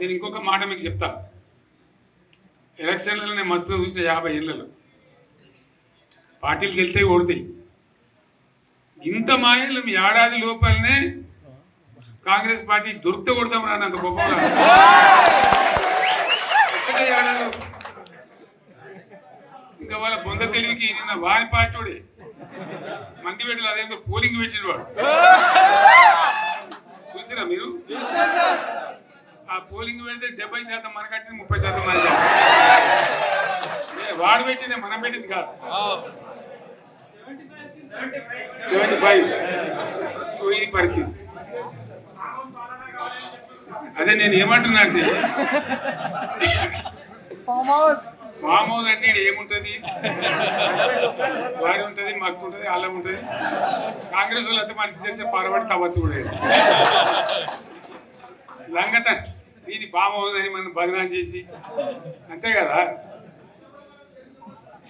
నేను ఇంకొక మాట మీకు చెప్తా. ఎలక్షన్లలో నేను మస్తు చూసిన యాభై ఏళ్ళలో. పార్టీలు గెలితే ఓడతాయి. ఇంత మాయలు మీ ఏడాది లోపలనే కాంగ్రెస్ పార్టీ దొరికితే కొడతాం రాని అంత గొప్పగా ఇంకా వాళ్ళ బొంద తెలివికి నిన్న వారి పార్టీ మంది పెట్టలేదు అదేందో పోలింగ్ పెట్టిన వాడు. పోలింగ్ పెడితే డెబ్బై శాతం మనకు వచ్చింది ముప్పై శాతం మనకి వాడు పెట్టింది మనం పెట్టింది కాదు. Seventy five. ఇది పరిస్థితి. అదే నేను ఏమంటున్నా అంటే ఫామ్ హౌస్ అంటే ఏముంటది? వారి ఉంటది మక్కు ఉంటది అల్లం ఉంటది. కాంగ్రెస్ వాళ్ళు అయితే మనిషి చేస్తే పరబడి తవ్వచ్చు కూడా. లంగత దీని పామవుదని మనం బదనాం చేసి అంతే కదా?